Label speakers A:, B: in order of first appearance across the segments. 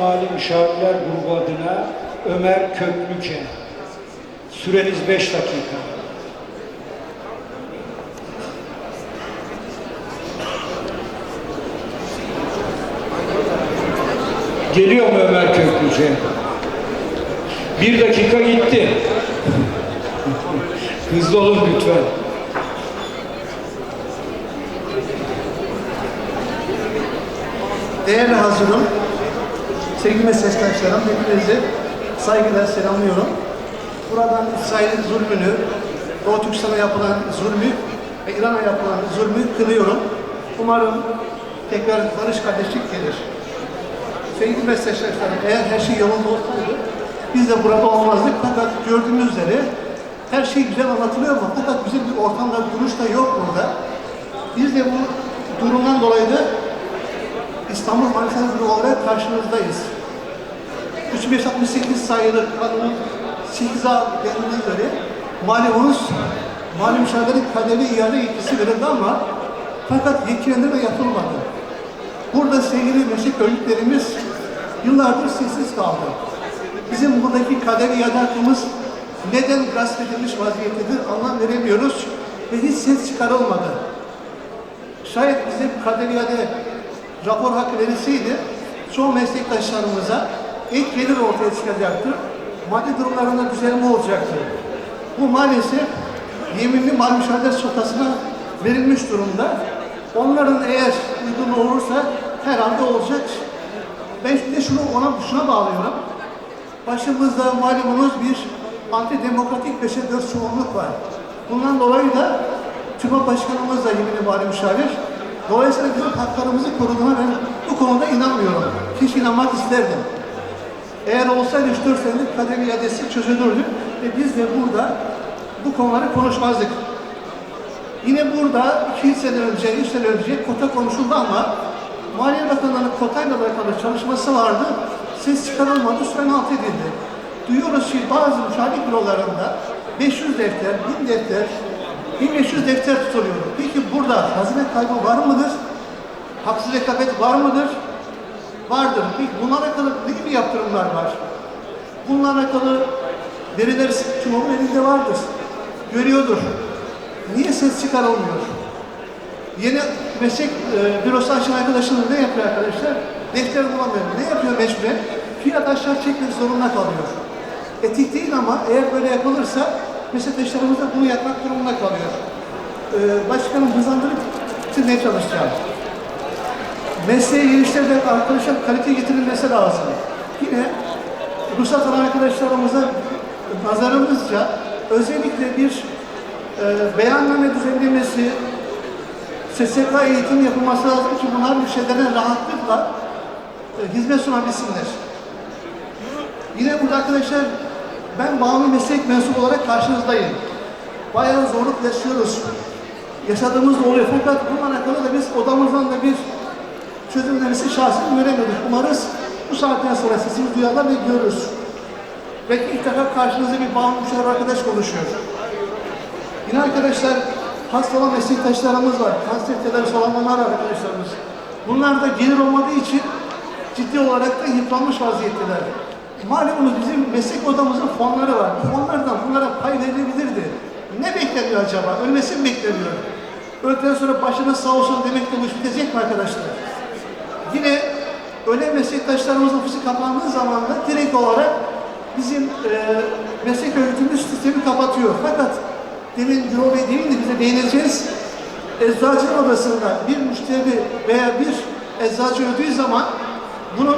A: Mali Müşavirler Grubu adına Ömer Köklüke. Süreniz 5 dakika. Geliyor mu Ömer Köklüce? Bir dakika gitti. Hızlı olun lütfen.
B: Değerli hazırım, sevgili meslektaşlarım, hepinizi saygıyla selamlıyorum. Buradan İsrail'in zulmünü, Doğu Türkistan'a yapılan zulmü ve İran'a yapılan zulmü kınıyorum. Umarım tekrar barış kardeşlik gelir. Sevgili meslektaşlarım, eğer her şey yolunda olsaydı biz de burada olmazdık. Fakat gördüğünüz üzere her şey güzel anlatılıyor ama fakat güzel bir ortamda, duruş da yok burada. Biz de bu durumdan dolayı da İstanbul Grubu olarak karşınızdayız. 3568 sayılı kanunun 8A denildiği göre malumunuz mali müşavirlerin kaderi iade yetkisi verildi ama fakat yetkilendirme yapılmadı. Burada sevgili meslek örgütlerimiz yıllardır sessiz kaldı. Bizim buradaki kader iade hakkımız neden gasp edilmiş vaziyettedir anlam veremiyoruz ve hiç ses çıkarılmadı. Şayet bize kader iade rapor hakkı verilseydi çoğu meslektaşlarımıza ek gelir ortaya çıkacaktı. Maddi durumlarında düzelme olacaktı. Bu maalesef yeminli mal müşahede sotasına verilmiş durumda. Onların eğer uygun olursa herhalde olacak. Ben de şunu ona şuna bağlıyorum. Başımızda malumunuz bir antidemokratik beşe dört çoğunluk var. Bundan dolayı da TÜBA Başkanımız da yeminli mali müşavir. Dolayısıyla bizim haklarımızı koruduğuna ben bu konuda inanmıyorum. Hiç inanmak isterdim. Eğer olsaydı 3-4 senelik kader iadesi çözülürdü ve biz de burada bu konuları konuşmazdık. Yine burada 2 sene önce, 3 sene önce kota konuşuldu ama Maliye Bakanlığı'nın kotayla alakalı çalışması vardı. Ses çıkarılmadı, süren alt edildi. Duyuyoruz ki bazı müşahede bürolarında 500 defter, 1000 defter, 1500 defter tutuluyor. Peki burada hazine kaybı var mıdır? Haksız rekabet var mıdır? Vardır. Peki bunlarla alakalı ne gibi yaptırımlar var? Bunlarla alakalı veriler tümörün elinde vardır. Görüyordur. Niye ses çıkarılmıyor? Yeni meslek e, bürosu açan arkadaşımız ne yapıyor arkadaşlar? Defter bulamıyor. Ne yapıyor mecburen? Fiyat aşağı çekmek zorunda kalıyor. Etik değil ama eğer böyle yapılırsa meslektaşlarımız da bunu yapmak durumunda kalıyor. Ee, başkanım hızlandırıp bitirmeye çalışacağım. Mesleğe geliştirerek arkadaşlar kalite getirilmesi lazım. Yine ruhsat alan arkadaşlarımıza nazarımızca özellikle bir e, beyanname düzenlemesi, SSK eğitim yapılması lazım ki bunlar müşterilerine rahatlıkla e, hizmet sunabilsinler. Yine burada arkadaşlar ben bağımlı meslek mensubu olarak karşınızdayım. Bayağı zorluk yaşıyoruz. Yaşadığımız oluyor. Fakat bununla alakalı da biz odamızdan da bir çözümlemesi şahsen göremedik. Umarız bu saatten sonra sesimizi duyarlar ve görürüz. Belki ilk defa karşınızda bir bağımlı arkadaş konuşuyor. Yine arkadaşlar hasta olan meslektaşlarımız var. Kanser tedavisi olanlar arkadaşlarımız. Bunlar da gelir olmadığı için ciddi olarak da yıpranmış vaziyetteler. Malumunuz bizim meslek odamızın fonları var. Fonlardan bunlara pay verilebilirdi. Ne bekleniyor acaba? Ölmesi mi bekleniyor? Öldükten sonra başınız sağ olsun demek de bu iş bitecek mi arkadaşlar? Yine öyle meslektaşlarımızın ofisi kapandığı zaman da direkt olarak bizim e, meslek örgütümüz sistemi kapatıyor. Fakat demin Gürol Bey demin de bize değineceğiz. Eczacının odasında bir müşteri veya bir eczacı öldüğü zaman bunun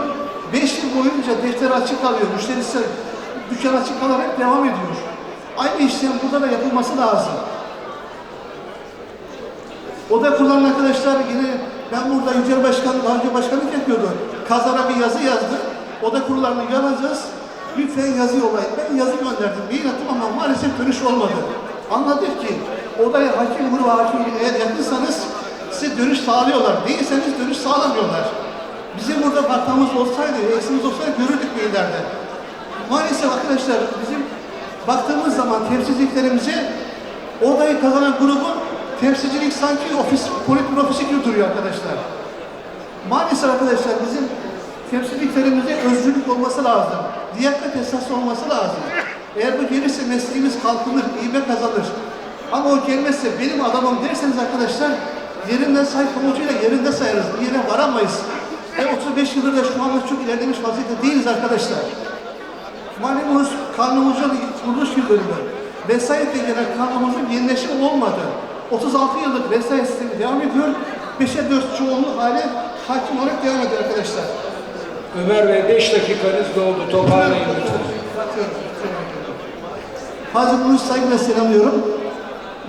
B: 5 yıl boyunca defter açık kalıyor. Müşterisi dükkan açık kalarak devam ediyor. Aynı işlem burada da yapılması lazım. Oda kullanan arkadaşlar yine ben burada Yücel Başkan, daha önce başkanlık yapıyordu. Kazara bir yazı yazdı. Oda kurullarını yazacağız. Lütfen yazı yollayın. Ben yazı gönderdim. Mail attım ama maalesef dönüş olmadı. Anladık ki odaya hakim grubu hakim eğer yakınsanız size dönüş sağlıyorlar. Değilseniz dönüş sağlamıyorlar. Bizim burada baktığımız olsaydı, eksimiz olsaydı görürdük maillerde. Maalesef arkadaşlar bizim baktığımız zaman temsilciliklerimize odayı kazanan grubun temsilcilik sanki ofis, politbüro ofisi gibi duruyor arkadaşlar. Maalesef arkadaşlar bizim temsilciliklerimize özgür olması lazım. Liyakat esası olması lazım. Eğer bu gelirse mesleğimiz kalkınır, ivme kazanır. Ama o gelmezse benim adamım derseniz arkadaşlar yerinden say pamucuyla yerinde sayarız. Bir yere varamayız. Ve 35 yıldır da şu anda çok ilerlemiş vaziyette değiliz arkadaşlar. Malumunuz kanunumuzun kuruluş yıl dönümü. Vesayet gelen kanunumuzun yenileşimi olmadı. 36 yıllık vesayet sistemi devam ediyor. 5'e 4 çoğunluğu hale hakim olarak devam ediyor arkadaşlar.
A: Ömer Bey 5 dakikanız doldu. Toparlayın lütfen.
B: Hazır bunu saygıyla selamlıyorum.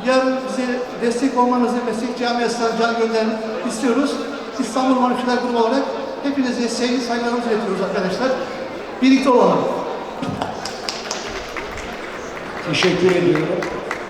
B: Yarın bize destek olmanızı meslek camiasından can göndermek istiyoruz. İstanbul Marifetler Grubu olarak hepinize sevgi saygılarımızı iletiyoruz arkadaşlar. Birlikte olalım.
A: Teşekkür ediyorum.